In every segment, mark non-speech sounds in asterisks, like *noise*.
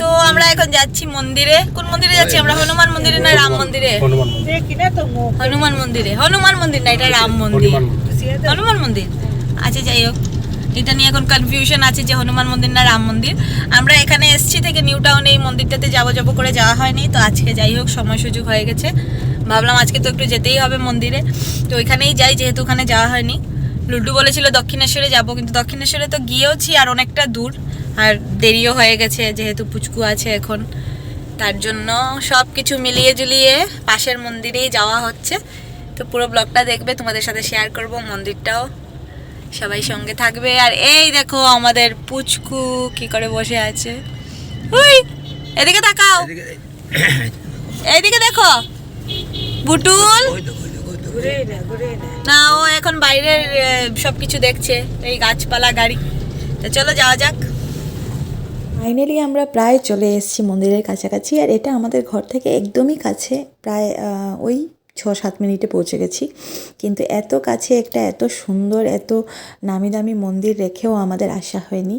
তো আমরা এখন যাচ্ছি মন্দিরে। কোন মন্দিরে যাচ্ছি আমরা? হনুমান মন্দিরে না রাম মন্দিরে? হনুমান মন্দিরে। হনুমান মন্দির। না এটা রাম মন্দির। হনুমান মন্দির। আচ্ছা যাই হোক। এটা নিয়ে এখন কনফিউশন আছে যে হনুমান মন্দির না রাম মন্দির। আমরা এখানে এসছি থেকে নিউ টাউনে এই মন্দিরটাতে যাব যাব করে যাওয়া হয়নি। তো আজকে যাই হোক সময় সুযোগ হয়ে গেছে। ভাবলাম আজকে তো একটু যেতেই হবে মন্দিরে। তো ওইখানেই যাই যেহেতু ওখানে যাওয়া হয়নি। লুডু বলেছিল দক্ষিণেশ্বরে যাব কিন্তু দক্ষিণেশ্বরে তো গিয়েওছি আর অনেকটা দূর। আর দেরিও হয়ে গেছে যেহেতু পুচকু আছে এখন। তার জন্য সব কিছু মিলিয়ে জুলিয়ে পাশের মন্দিরেই যাওয়া হচ্ছে। তো পুরো ব্লগটা দেখবে তোমাদের সাথে শেয়ার করব মন্দিরটাও সবাই সঙ্গে থাকবে। আর এই দেখো আমাদের পুচকু কি করে বসে আছে। ওই এদিকে তাকাও। এইদিকে দেখো। বুটুল। না ও এখন বাইরের সবকিছু দেখছে এই গাছপালা গাড়ি। চলো যাওয়া যাক। ফাইনালি আমরা প্রায় চলে এসেছি মন্দিরের কাছাকাছি, আর এটা আমাদের ঘর থেকে একদমই কাছে, প্রায় ওই ছ সাত মিনিটে পৌঁছে গেছি। কিন্তু এত কাছে একটা এত সুন্দর, এত নামি দামি মন্দির রেখেও আমাদের আসা হয়নি।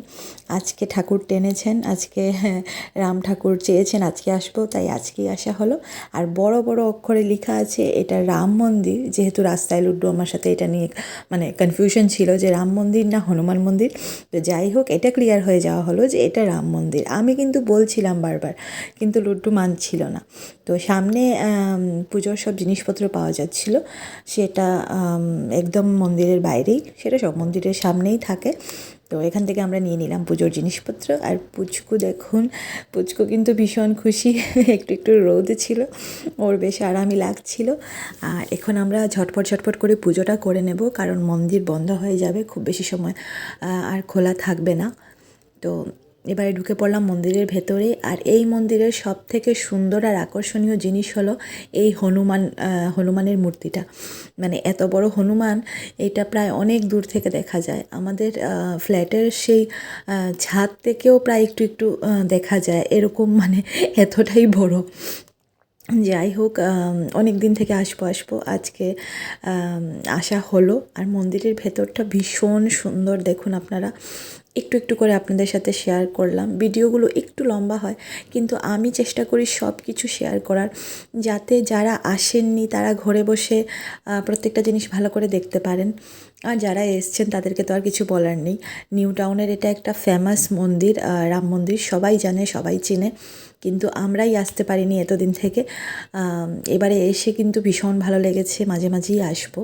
আজকে ঠাকুর টেনেছেন, আজকে রাম ঠাকুর চেয়েছেন, আজকে আসব, তাই আজকেই আসা হলো। আর বড় বড় অক্ষরে লেখা আছে, এটা রাম মন্দির, যেহেতু রাস্তায় লুড্ডু আমার সাথে এটা নিয়ে মানে কনফিউশন ছিল যে রাম মন্দির না হনুমান মন্দির। তো যাই হোক, এটা ক্লিয়ার হয়ে যাওয়া হলো যে এটা রাম মন্দির। আমি কিন্তু বলছিলাম বারবার, কিন্তু লুড্ডু মানছিল না। তো সামনে পুজোর সব জিনিসপত্র পাওয়া যাচ্ছিল, সেটা একদম মন্দিরের বাইরেই, সেটা সব মন্দিরের সামনেই থাকে। তো এখান থেকে আমরা নিয়ে নিলাম পুজোর জিনিসপত্র। আর পুচকু দেখুন, পুচকু কিন্তু ভীষণ খুশি, একটু একটু রোদ ছিল, ওর বেশ আরামই লাগছিল। আর এখন আমরা ঝটপট ঝটপট করে পুজোটা করে নেব, কারণ মন্দির বন্ধ হয়ে যাবে, খুব বেশি সময় আর খোলা থাকবে না। তো এবারে ঢুকে পড়লাম মন্দিরের ভেতরে, আর এই মন্দিরের সব থেকে সুন্দর আর আকর্ষণীয় জিনিস হলো এই হনুমান হনুমানের মূর্তিটা। মানে এত বড় হনুমান, এটা প্রায় অনেক দূর থেকে দেখা যায়। আমাদের ফ্ল্যাটের সেই ছাদ থেকেও প্রায় একটু একটু দেখা যায়। এরকম মানে এতটাই বড়। যাই হোক অনেক দিন থেকে আসব আসব। আজকে আসা হলো। আর মন্দিরের ভেতরটা ভীষণ সুন্দর, দেখুন আপনারা। একটু একটু করে আপনাদের সাথে শেয়ার করলাম। ভিডিওগুলো একটু লম্বা হয়, কিন্তু আমি চেষ্টা করি সব কিছু শেয়ার করার। যাতে যারা আসেননি, তারা ঘরে বসে প্রত্যেকটা জিনিস ভালো করে দেখতে পারেন। আর যারা এসছেন, তাদেরকে তো আর কিছু বলার নেই। নিউ টাউনের এটা একটা ফেমাস মন্দির রাম মন্দির, সবাই জানে, সবাই চেনে। কিন্তু আমরাই আসতে পারিনি এতদিন থেকে। এবারে এসে কিন্তু ভীষণ ভালো লেগেছে, মাঝে মাঝেই আসব।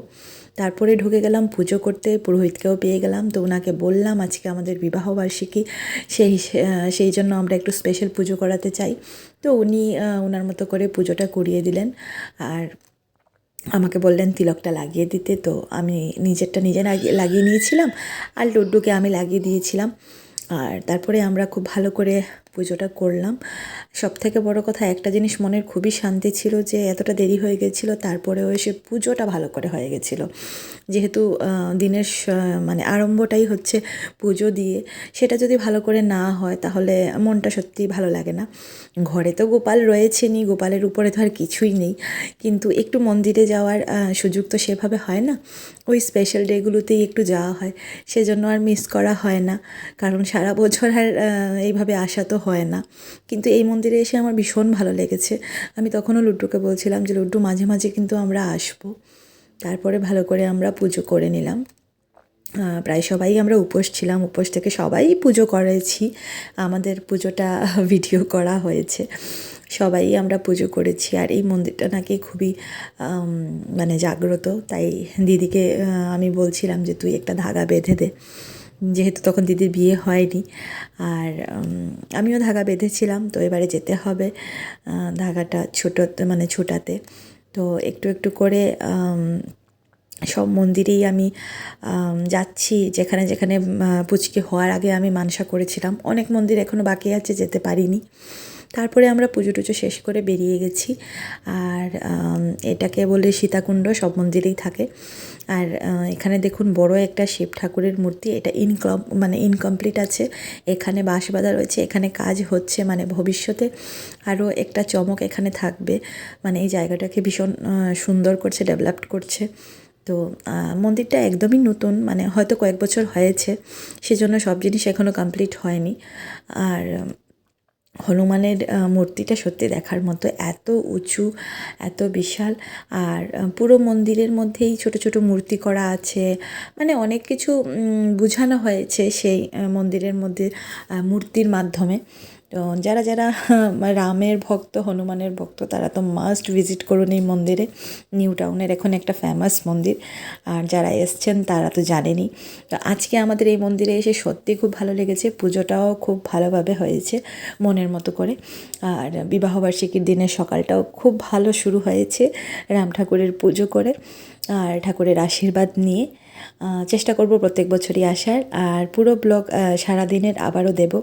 তারপরে ঢুকে গেলাম, পুজো করতে পুরোহিতকেও পেয়ে গেলাম। তো ওনাকে বললাম, আজকে আমাদের বিবাহবার্ষিকী সেই সেই জন্য আমরা একটু স্পেশাল পুজো করাতে চাই। তো উনি ওনার মতো করে পুজোটা করিয়ে দিলেন। আর আমাকে বললেন, তিলকটা লাগিয়ে দিতে। তো আমি নিজেরটা নিজে লাগিয়ে লাগিয়ে নিয়েছিলাম। আর লড্ডুকে আমি লাগিয়ে দিয়েছিলাম। আর তারপরে আমরা খুব ভালো করে পুজোটা করলাম। সব থেকে বড় কথা, একটা জিনিস মনের খুবই শান্তি ছিল যে, এতটা দেরি হয়ে গেছিল, তারপরেও এসে পুজোটা ভালো করে হয়ে গেছিল। যেহেতু দিনের মানে আরম্ভটাই হচ্ছে পুজো দিয়ে, সেটা যদি ভালো করে না হয়, তাহলে মনটা সত্যিই ভালো লাগে না। ঘরে তো গোপাল রয়েছেনই, গোপালের উপরে তো আর কিছুই নেই। কিন্তু একটু মন্দিরে যাওয়ার সুযোগ তো সেভাবে হয় না। ওই স্পেশাল ডেগুলোতেই একটু যাওয়া হয়, সেজন্য আর মিস করা হয় না। কারণ সারা বছর আর এইভাবে আসা তো হয় না। কিন্তু এই মন্দিরে এসে আমার ভীষণ ভালো লেগেছে। আমি তখনও লুড্ডুকে বলছিলাম যে লুড্ডু মাঝে মাঝে কিন্তু আমরা আসব। তারপরে ভালো করে আমরা পুজো করে নিলাম। প্রায় সবাই আমরা উপোস ছিলাম। উপোস থেকে সবাই পুজো করেছি। আমাদের পুজোটা *laughs* ভিডিও করা হয়েছে। সবাই আমরা পুজো করেছি। আর এই মন্দিরটা নাকি খুবই মানে জাগ্রত। তাই দিদিকে আমি বলছিলাম যে, তুই একটা ধাগা বেঁধে দে। যেহেতু তখন দিদির বিয়ে হয়নি। আর আমিও ধাগা বেঁধেছিলাম, তো এবারে যেতে হবে ধাগাটা ছোটো মানে ছোটাতে। তো একটু একটু করে সব মন্দিরেই আমি যাচ্ছি। যেখানে যেখানে পুচকে হওয়ার আগে আমি মানসা করেছিলাম। অনেক মন্দির এখনও বাকি আছে, যেতে পারিনি। তারপরে আমরা পুজো টুজো শেষ করে বেরিয়ে গেছি। আর এটাকে বলে সীতাকুণ্ড, সব মন্দিরেই থাকে। আর এখানে দেখুন বড় একটা শিব ঠাকুরের মূর্তি, এটা ইনকম মানে ইনকমপ্লিট আছে। এখানে বাঁশ বাঁধা রয়েছে, এখানে কাজ হচ্ছে মানে ভবিষ্যতে। আরও একটা চমক এখানে থাকবে মানে এই জায়গাটাকে ভীষণ সুন্দর করছে ডেভেলপড করছে। তো মন্দিরটা একদমই নতুন মানে হয়তো কয়েক বছর হয়েছে, সেজন্য সব জিনিস এখনও কমপ্লিট হয়নি। আর হনুমানের মূর্তিটা সত্যি দেখার মতো এত উঁচু, এত বিশাল। আর পুরো মন্দিরের মধ্যেই ছোট ছোট মূর্তি করা আছে। মানে অনেক কিছু বোঝানো হয়েছে সেই মন্দিরের মধ্যে মূর্তির মাধ্যমে। তো যারা যারা *laughs* রামের ভক্ত, হনুমানের ভক্ত, তারা তো মাস্ট ভিজিট করুন এই মন্দিরে। নিউ টাউনের এখন একটা ফেমাস মন্দির। আর যারা এসছেন, তারা তো জানেনি তো আজকে আমাদের এই মন্দিরে এসে সত্যি খুব ভালো লেগেছে। পুজোটাও খুব ভালোভাবে হয়েছে, মনের মতো করে। আর বিবাহবার্ষিকীর দিনের সকালটাও খুব ভালো শুরু হয়েছে, রাম ঠাকুরের পুজো করে আর ঠাকুরের আশীর্বাদ নিয়ে। চেষ্টা করব প্রত্যেক বছরই আসার। আর পুরো ব্লগ সারাদিনের আবারও দেব।